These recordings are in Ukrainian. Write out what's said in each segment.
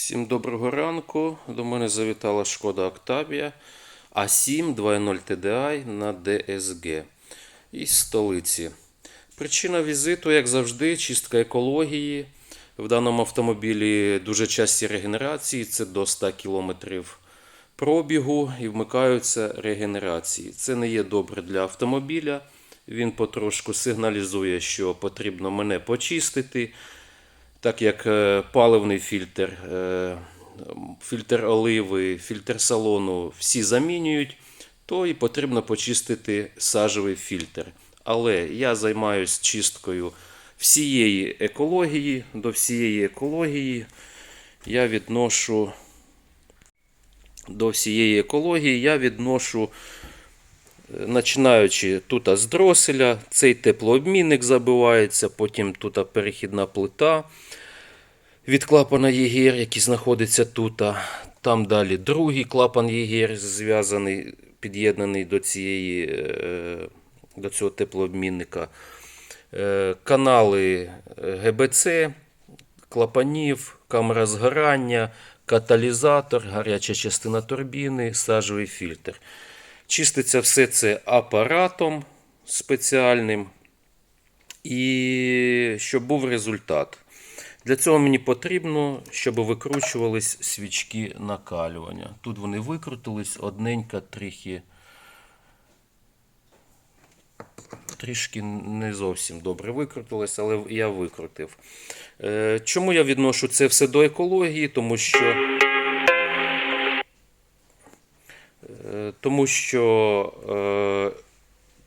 Всім доброго ранку. До мене завітала шкода Octavia А7 2.0 TDI на DSG із столиці. Причина візиту, як завжди, чистка екології. В даному автомобілі дуже часті регенерації, це до 100 км пробігу і вмикаються регенерації. Це не є добре для автомобіля. Він потрошку сигналізує, що потрібно мене почистити так як е, паливний фільтр, е, фільтр оливи, фільтр салону всі замінюють, то і потрібно почистити сажевий фільтр. Але я займаюся чисткою всієї екології. До всієї екології я відношу до всієї екології я відношу Починаючи тут з дроселя, цей теплообмінник забивається, потім тут перехідна плита від клапана ЄГР, який знаходиться тут. Там далі другий клапан ЄГР зв'язаний, під'єднаний до, цієї, е, до цього теплообмінника. Е, Канали ГБЦ, клапанів, камера згорання, каталізатор, гаряча частина турбіни, сажовий фільтр. Чиститься все це апаратом спеціальним. І щоб був результат. Для цього мені потрібно, щоб викручувались свічки накалювання. Тут вони викрутились, одненька трохи. Трішки не зовсім добре викрутилось, але я викрутив. Е, Чому я відношу це все до екології? Тому що. Тому що е,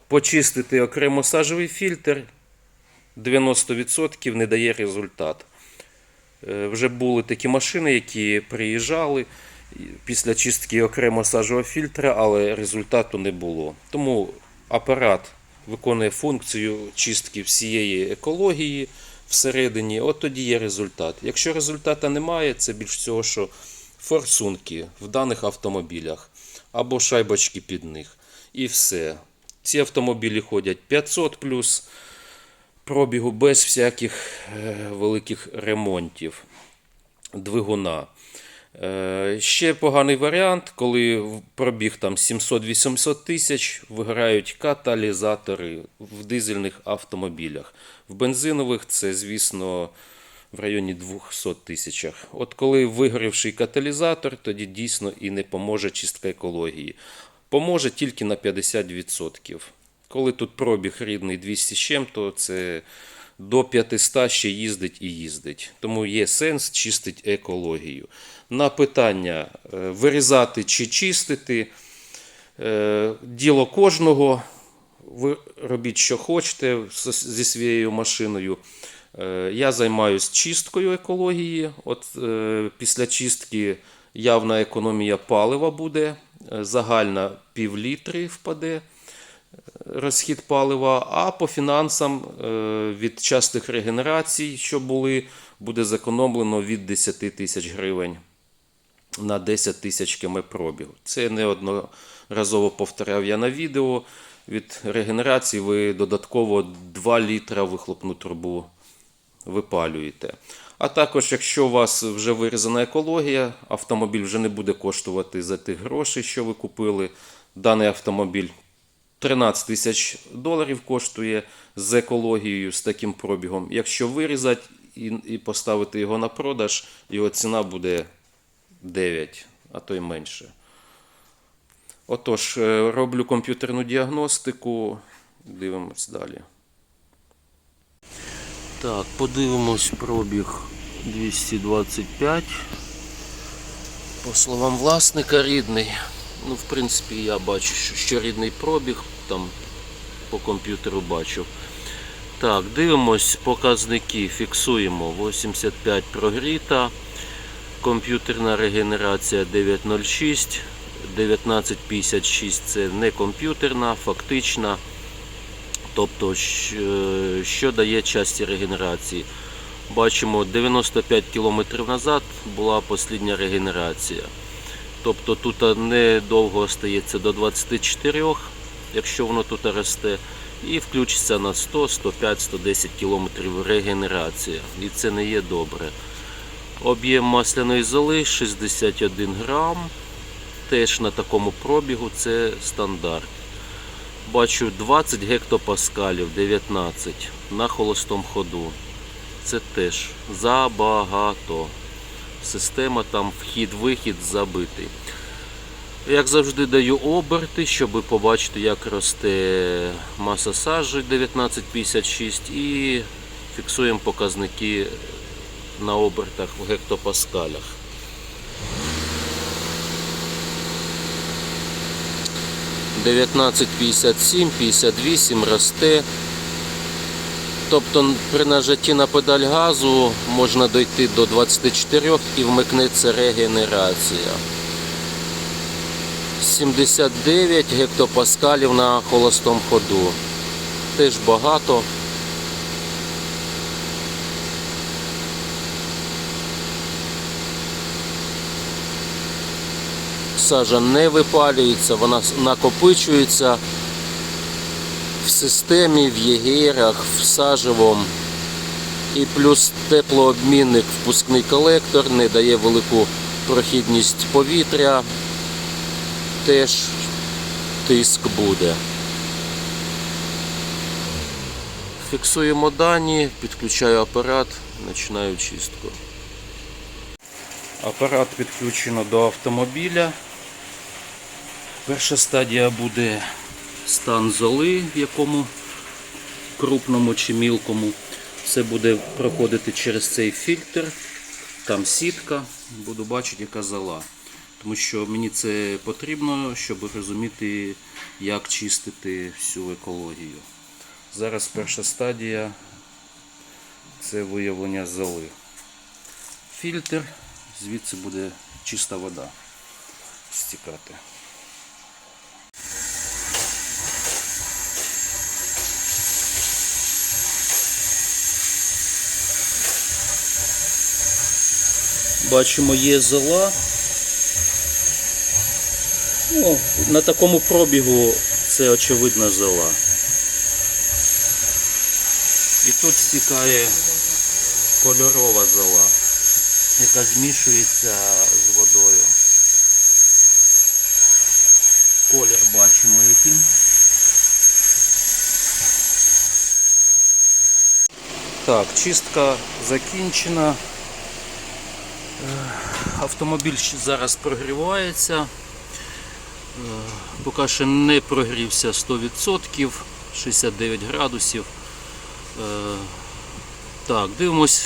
почистити окремо сажевий фільтр 90% не дає результат. Е, вже були такі машини, які приїжджали після чистки окремо сажевого фільтра, але результату не було. Тому апарат виконує функцію чистки всієї екології всередині, от тоді є результат. Якщо результату немає, це більш всього, що форсунки в даних автомобілях або шайбочки під них. І все. Ці автомобілі ходять 500 плюс пробігу без всяких е, великих ремонтів двигуна. Е, Ще поганий варіант, коли пробіг там 700-800 тисяч, виграють каталізатори в дизельних автомобілях. В бензинових це, звісно, в районі 200 тисячах. От коли вигорівший каталізатор, тоді дійсно і не поможе чистка екології. Поможе тільки на 50%. Коли тут пробіг рідний 200 з чим, то це до 500 ще їздить і їздить. Тому є сенс чистити екологію. На питання е, вирізати чи чистити, е, діло кожного. Ви робіть, що хочете зі своєю машиною. Е, Я займаюся чисткою екології. От е, після чистки явна економія палива буде, е, загальна пів літри впаде розхід палива, а по фінансам від частих регенерацій, що були, буде зекономлено від 10 тисяч гривень на 10 тисяч км. Це неодноразово повторяв я на відео. Від регенерації ви додатково 2 літра вихлопну трубу випалюєте. А також, якщо у вас вже вирізана екологія, автомобіль вже не буде коштувати за тих грошей, що ви купили. Даний автомобіль 13 тисяч доларів коштує з екологією, з таким пробігом. Якщо вирізати і, поставити його на продаж, його ціна буде 9, а то й менше. Отож, е, роблю комп'ютерну діагностику. Дивимось далі. Так, подивимось пробіг 225. По словам власника, рідний. Ну, в принципі, я бачу, що, рідний пробіг, там по комп'ютеру бачу. Так, дивимось показники, фіксуємо 85 прогріта, комп'ютерна регенерація 906, 1956 це не комп'ютерна, фактична. Тобто, щ- що дає часті регенерації. Бачимо, 95 км назад була послідня регенерація. Тобто тут недовго остається до 24, якщо воно тут росте, і включиться на 100, 105, 110 км регенерація. І це не є добре. Об'єм масляної золи 61 грам. Теж на такому пробігу це стандарт. Бачу 20 гектопаскалів, 19 на холостому ходу. Це теж забагато. Система там вхід-вихід забитий. Як завжди даю оберти, щоб побачити, як росте маса сажі 1956 і фіксуємо показники на обертах в гектопаскалях. Дев'ятнадцять п'ятдесят сім, п'ятдесят вісім росте. Тобто при нажатті на педаль газу можна дойти до 24 і вмикнеться регенерація. 79 гектопаскалів на холостому ходу. Теж багато. Сажа не випалюється, вона накопичується в системі, в єгерах, в сажевому. І плюс теплообмінник, впускний колектор не дає велику прохідність повітря. Теж тиск буде. Фіксуємо дані, підключаю апарат, починаю чистку. Апарат підключено до автомобіля. Перша стадія буде стан золи, в якому крупному чи мілкому. Все буде проходити через цей фільтр. Там сітка, буду бачити, яка зола. Тому що мені це потрібно, щоб розуміти, як чистити всю екологію. Зараз перша стадія це виявлення золи. Фільтр, звідси буде чиста вода стікати. Бачимо, є зола. Ну, на такому пробігу це очевидна зола. І тут стікає кольорова зола, яка змішується з водою. Колір бачимо яким. Так, чистка закінчена. Е, Автомобіль зараз прогрівається. Е, Поки ще не прогрівся 100%, 69 градусів. Е, Так, дивимось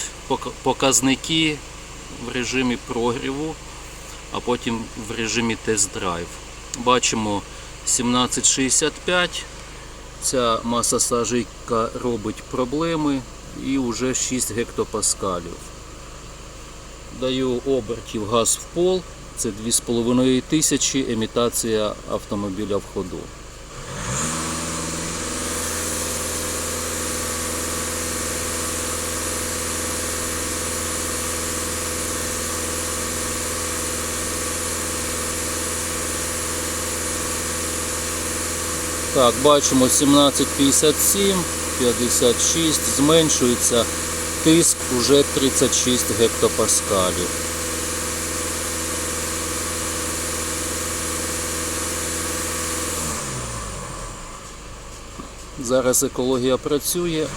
показники в режимі прогріву, а потім в режимі тест-драйв. Бачимо 1765. Ця маса сажійка робить проблеми і вже 6 гектопаскалів. Даю обертів газ в пол. Це 2,5 тисячі емітація автомобіля в ходу. Так, бачимо 17,57, 56, зменшується тиск уже 36 гектопаскалів. Зараз екологія працює.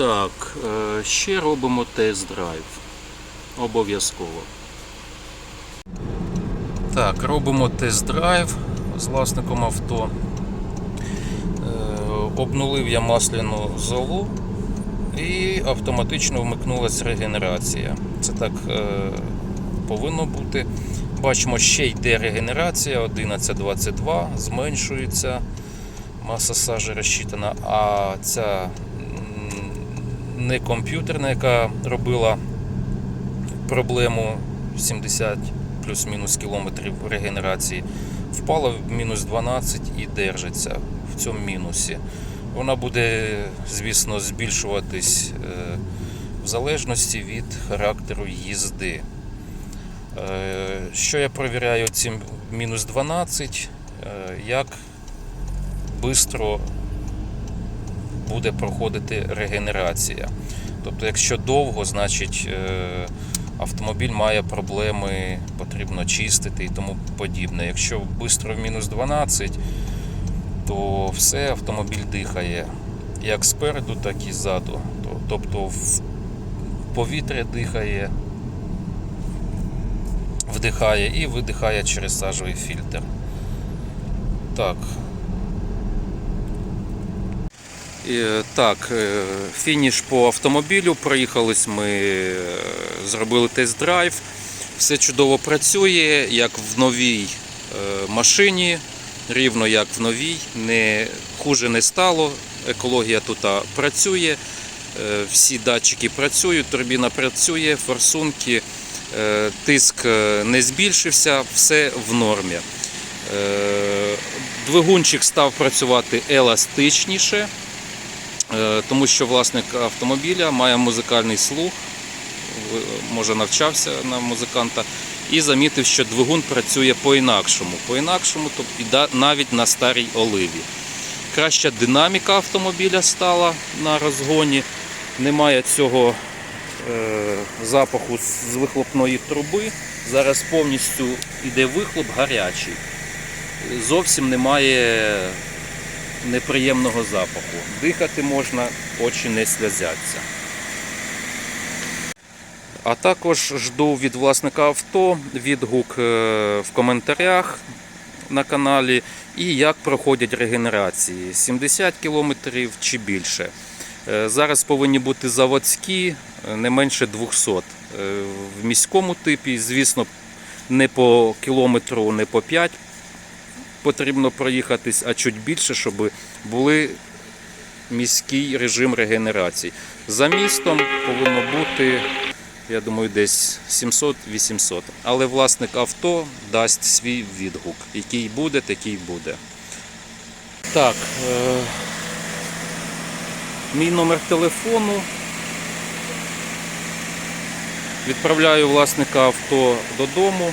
Так, е, ще робимо тест-драйв. Обов'язково. Так, робимо тест-драйв з власником авто. Е, Обнулив я масляну золу і автоматично вмикнулася регенерація. Це так е, повинно бути. Бачимо, ще йде регенерація 11.22, зменшується. Маса сажі розчитана, а ця не комп'ютерна, яка робила проблему 70 плюс-мінус кілометрів регенерації, впала в мінус 12 і держиться в цьому мінусі. Вона буде, звісно, збільшуватись е, в залежності від характеру їзди. Е, Що я перевіряю цим мінус 12, е, як швидко буде проходити регенерація. Тобто, якщо довго, значить е, автомобіль має проблеми, потрібно чистити і тому подібне. Якщо швидко в мінус 12, то все автомобіль дихає як спереду, так і ззаду. Тобто в повітря дихає, вдихає і видихає через сажовий фільтр. Так. Е, Так, е, фініш по автомобілю. Проїхались ми, е, зробили тест-драйв. Все чудово працює, як в новій е, машині, рівно як в новій. Не, хуже не стало. Екологія тут працює, всі датчики працюють, турбіна працює, форсунки, тиск не збільшився, все в нормі. Двигунчик став працювати еластичніше. Е, тому що власник автомобіля має музикальний слух, може навчався на музиканта, і замітив, що двигун працює по-інакшому. По-інакшому, тобто навіть на старій оливі. Краща динаміка автомобіля стала на розгоні. Немає цього е, запаху з вихлопної труби. Зараз повністю йде вихлоп гарячий. Зовсім немає неприємного запаху. Дихати можна, очі не сльозяться. А також жду від власника авто відгук е, в коментарях на каналі і як проходять регенерації 70 км чи більше. Е, Зараз повинні бути заводські е, не менше 200. Е, В міському типі, звісно, не по кілометру, не по 5 потрібно проїхатись, а чуть більше, щоб були міський режим регенерації. За містом повинно бути, я думаю, десь 700-800. Але власник авто дасть свій відгук. Який буде, такий буде. Так. Е- мій номер телефону. Відправляю власника авто додому.